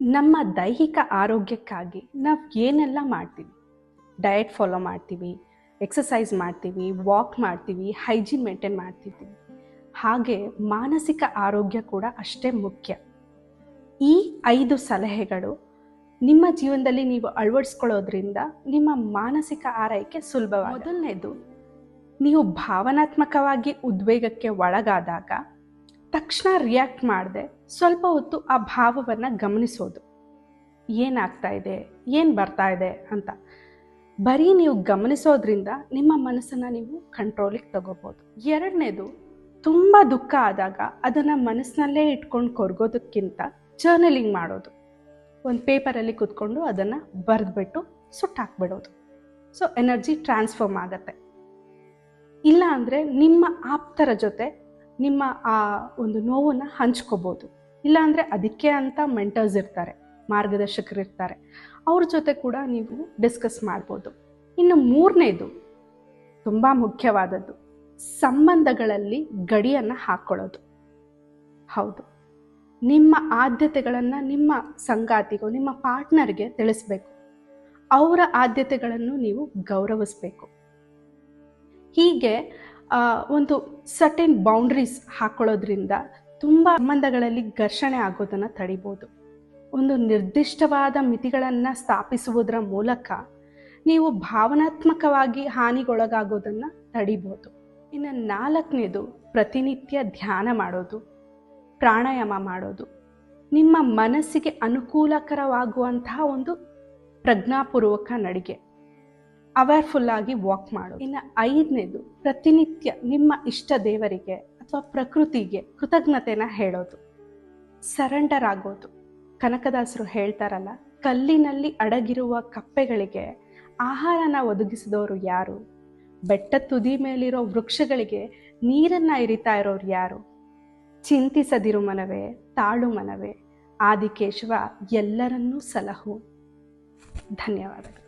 ನಮ್ಮ ದೈಹಿಕ ಆರೋಗ್ಯಕ್ಕಾಗಿ ನಾವು ಏನೆಲ್ಲ ಮಾಡ್ತೀವಿ? ಡಯಟ್ ಫಾಲೋ ಮಾಡ್ತೀವಿ ಎಕ್ಸಸೈಸ್ ಮಾಡ್ತೀವಿ ವಾಕ್ ಮಾಡ್ತೀವಿ ಹೈಜೀನ್ ಮೇಂಟೈನ್ ಮಾಡ್ತಿದ್ದೀವಿ. ಹಾಗೆ ಮಾನಸಿಕ ಆರೋಗ್ಯ ಕೂಡ ಅಷ್ಟೇ ಮುಖ್ಯ. ಈ ಐದು ಸಲಹೆಗಳು ನಿಮ್ಮ ಜೀವನದಲ್ಲಿ ನೀವು ಅಳವಡಿಸ್ಕೊಳ್ಳೋದ್ರಿಂದ ನಿಮ್ಮ ಮಾನಸಿಕ ಆರೈಕೆ ಸುಲಭ ಮೊದಲನೇದು ನೀವು ಭಾವನಾತ್ಮಕವಾಗಿ ಉದ್ವೇಗಕ್ಕೆ ಒಳಗಾದಾಗ ತಕ್ಷಣ ರಿಯಾಕ್ಟ್ ಮಾಡದೆ. ಸ್ವಲ್ಪ ಹೊತ್ತು ಆ ಭಾವವನ್ನು ಗಮನಿಸೋದು. ಏನಾಗ್ತಾ ಇದೆ? ಏನು ಬರ್ತಾ ಇದೆ ಅಂತ. ಬರೀ ನೀವು ಗಮನಿಸೋದ್ರಿಂದ ನಿಮ್ಮ ಮನಸ್ಸನ್ನು ನೀವು ಕಂಟ್ರೋಲಿಗೆ ತಗೋಬೋದು. ಎರಡನೇದು, ತುಂಬ ದುಃಖ ಆದಾಗ ಅದನ್ನು ಮನಸ್ಸಿನಲ್ಲೇ ಇಟ್ಕೊಂಡು ಕೊರಗೋದಕ್ಕಿಂತ ಜರ್ನಲಿಂಗ್ ಮಾಡೋದು. ಒಂದು ಪೇಪರಲ್ಲಿ ಕೂತ್ಕೊಂಡು ಅದನ್ನು ಬರೆದ್ಬಿಟ್ಟು ಸುಟ್ಟಾಕ್ಬಿಡೋದು. ಸೊ ಎನರ್ಜಿ ಟ್ರಾನ್ಸ್ಫರ್ಮ್ ಆಗುತ್ತೆ. ಇಲ್ಲ ಅಂದರೆ ನಿಮ್ಮ ಆಪ್ತರ ಜೊತೆ ನಿಮ್ಮ ಆ ಒಂದು ನೋವನ್ನು ಹಂಚ್ಕೋಬೋದು. ಇಲ್ಲಾಂದರೆ ಅದಕ್ಕೆ ಅಂತ ಮೆಂಟರ್ಸ್ ಇರ್ತಾರೆ, ಮಾರ್ಗದರ್ಶಕರು ಇರ್ತಾರೆ. ಅವ್ರ ಜೊತೆ ಕೂಡ ನೀವು ಡಿಸ್ಕಸ್ ಮಾಡ್ಬೋದು. ಇನ್ನು ಮೂರನೇದು, ತುಂಬ ಮುಖ್ಯವಾದದ್ದು, ಸಂಬಂಧಗಳಲ್ಲಿ ಗಡಿಯನ್ನು ಹಾಕ್ಕೊಳ್ಳೋದು ಹೌದು. ನಿಮ್ಮ ಆದ್ಯತೆಗಳನ್ನು ನಿಮ್ಮ ಸಂಗಾತಿಗೂ, ನಿಮ್ಮ ಪಾರ್ಟ್ನರ್ಗೆ ತಿಳಿಸ್ಬೇಕು. ಅವರ ಆದ್ಯತೆಗಳನ್ನು ನೀವು ಗೌರವಿಸ್ಬೇಕು. ಹೀಗೆ ಒಂದು ಸರ್ಟೆನ್ ಬೌಂಡ್ರೀಸ್ ಹಾಕೊಳ್ಳೋದ್ರಿಂದ ತುಂಬ ಸಂಬಂಧಗಳಲ್ಲಿ ಘರ್ಷಣೆ ಆಗೋದನ್ನು ತಡಿಬೋದು. ಒಂದು ನಿರ್ದಿಷ್ಟವಾದ ಮಿತಿಗಳನ್ನು ಸ್ಥಾಪಿಸುವುದರ ಮೂಲಕ ನೀವು ಭಾವನಾತ್ಮಕವಾಗಿ ಹಾನಿಗೊಳಗಾಗೋದನ್ನು ತಡಿಬೋದು. ಇನ್ನು ನಾಲ್ಕನೇದು ಪ್ರತಿನಿತ್ಯ ಧ್ಯಾನ ಮಾಡೋದು, ಪ್ರಾಣಾಯಾಮ ಮಾಡೋದು. ನಿಮ್ಮ ಮನಸ್ಸಿಗೆ ಅನುಕೂಲಕರವಾಗುವಂತಹ ಒಂದು ಪ್ರಜ್ಞಾಪೂರ್ವಕ ನಡಿಗೆ. ಅವೇರ್ಫುಲ್ ಆಗಿ ವಾಕ್ ಮಾಡು ಇನ್ನು ಐದನೇದು, ಪ್ರತಿನಿತ್ಯ ನಿಮ್ಮ ಇಷ್ಟ ದೇವರಿಗೆ ಅಥವಾ ಪ್ರಕೃತಿಗೆ ಕೃತಜ್ಞತೆನ ಹೇಳೋದು. ಸರೆಂಡರ್ ಆಗೋದು. ಕನಕದಾಸರು ಹೇಳ್ತಾರಲ್ಲ, ಕಲ್ಲಿನಲ್ಲಿ ಅಡಗಿರುವ ಕಪ್ಪೆಗಳಿಗೆ ಆಹಾರನ ಒದಗಿಸಿದವರು ಯಾರು? ಬೆಟ್ಟ ತುದಿ ಮೇಲಿರೋ ವೃಕ್ಷಗಳಿಗೆ ನೀರನ್ನ ಇರಿತಾ ಇರೋರು ಯಾರು? ಚಿಂತಿಸದಿರು ಮನವೇ, ತಾಳು ಮನವೇ, ಆದಿಕೇಶವ ಎಲ್ಲರನ್ನೂ ಸಲಹು. ಧನ್ಯವಾದಗಳು.